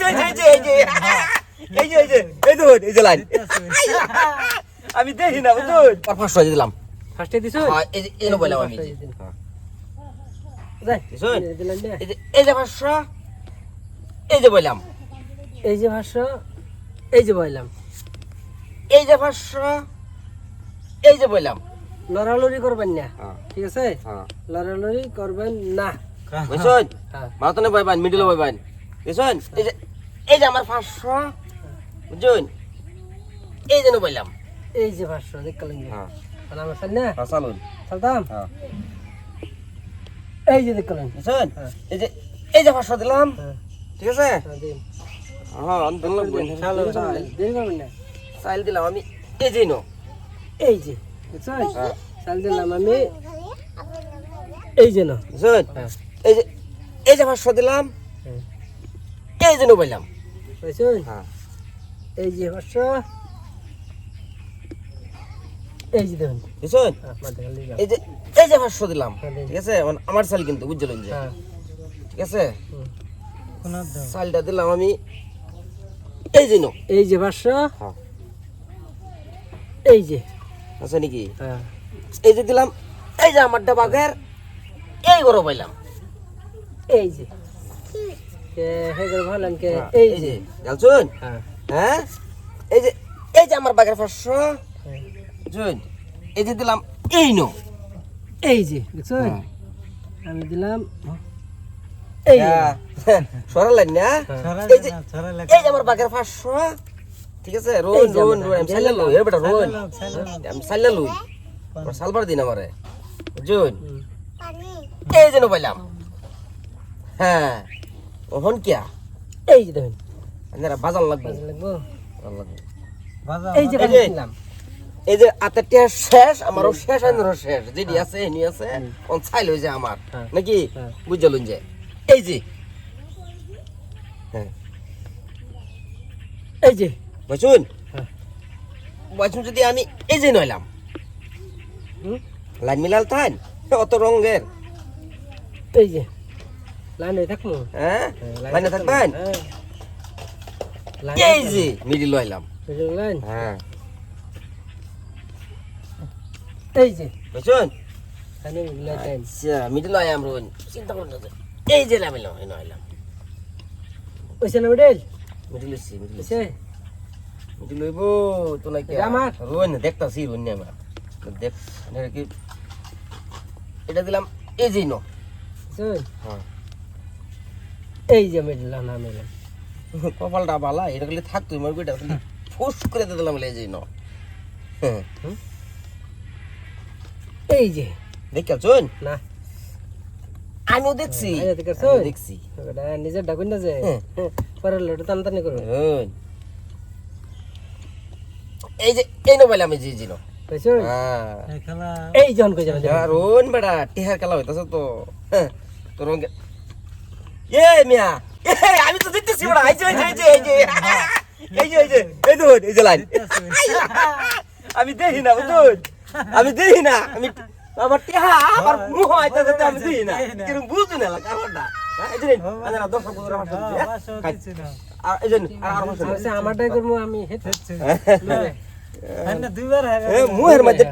এই যে এই যে এই যে এই এই যে এই তো এই যে লাইন আমি দেখি না বুঝুন আর পাঁচশো দিয়ে দিলাম ফার্স্টে দিছো হ্যাঁ, এই যে এই বললাম আমি এই যে। হ্যাঁ। দে। এই যে এই যে পাঁচশো এই যে বললাম এই যে ভাষ্য এই যে বললাম এই যে এই যে বললাম লড়ালড়ি করবেন না হ্যাঁ ঠিক আছে হ্যাঁ লড়ালড়ি করবেন না বুঝছেন হ্যাঁ মারাতনে বইবান মিডিলে বইবান বুঝছেন এই যে এই যে আমার পাঁচশো। বুঝছেন? এই যে বললাম। এই যে ভাষ্য দেখলেন হ্যাঁ। চালুন। চলতাম হ্যাঁ। এই যে দেখলেন বুঝছেন? হ্যাঁ। এই যে এই যে পাঁচশো দিলাম। হ্যাঁ। ঠিক আছে? হ্যাঁ, হ্যাঁ আমি দিলাম দিলাম আমি। এই যে নো এই যে বুঝছেন? হ্যাঁ। চাল দিলাম আমি। এই যে না বুঝছেন? হ্যাঁ। এই যে এই যে পাঁচশো দিলাম। হ্যাঁ। এই যে বললাম। বুঝছেন হ্যাঁ। এই যে ভাষ্য এই যে দেখুন। বুঝছেন হ্যাঁ মাঝে খালি দিলাম। এই যে এই যে পাঁচশো দিলাম। হ্যাঁ, ঠিক আছে? আমার চাল কিন্তু বুঝলেন যে। হ্যাঁ। ঠিক আছে? হুম। চালটা দিলাম আমি। এই যে নো। এই যে হ্যাঁ। এই যে। আছে নাকি? হ্যাঁ। এই যে দিলাম। এই যে আমার ডাবাগের এই গরো পাইলাম। এই যে। কে হে করে ভাবলাম কে হ্যাঁ, এই যে জানছুন হ্যাঁ। এই যে এই যে আমার বাগের পাঁচশো। জুন এই যে দিলাম এই নো। এই যে বুঝছেন। আমি দিলাম এই সরালেন না। এই যে এই যে আমার বাগের পাঁচশো। ঠিক আছে? রোন এই যে রোন রোন আমি সাইলে লই এ বেটা রোন আমি সাইলে লই সালবার দিন আমারে। জুন এই যে নো পাইলাম। হ্যাঁ। ওহন কিয়া? এই যে দেখুন। আপনারা বাজার লাগবে। লাগবো? লাগবে। এই যে এই এই যে আতেরটা শেষ আমারও শেষ আইনেরও শেষ। যেটি আছে এনি আছে অন চাইল হয়েছে আমার। হ্যাঁ। নাকি? হ্যাঁ। বুঝলেন যে। এই যে। হ্যাঁ। এই যে। হ্যাঁ। যদি আমি এই যে নইলাম। লাইন মিলাল থান অত রঙের। এই যে। লাইনে থাকব হ্যাঁ লাইনে থাকবেন। লাইনে এই যে মিডিল লইলাম লাইন হ্যাঁ এই যে আচ্ছা মিডিল লইলাম রোন চিন্তা করুন না। এই যে লামিলাম এই নইলাম ওইছে না বেডেল মিডিল মিডিল লইব তো নাকি আমার? রোন দেখতাছি রোন আমার দেখ এটা কি এটা দিলাম এই যে নো হ্যাঁ এই যে মেডেল না মেডেল কপালটা বালা এটা খালি থাকতো আমার বেটা খালি ফুস করে দিয়ে দিলাম এই যে নো এই যে। দেখ চুন। না। আমিও দেখছি। দেখছ? নিজের ডাকুন না যে। হ্যাঁ। পরের লোটা টানটানি করবে এই যে এই নো বলে আমি জি জি নো। হ্যাঁ। এই জন কই যাবে রোন বেটা টিহার খেলা হইতাছে তো। হ্যাঁ, তো রঙ এ মিয়া আমি তো দেখতেছি বেটা এই যে এই যে এই যে এই যে। এই যে এই যে এই তো এই যে লাইন আমি দেখি না বুঝুন আমি দেখি না। আমি আমার টিহা আমার মুহ আইতাছে তো আমি দেখি না। বুঝু না আমারটাই করব মুহের মধ্যে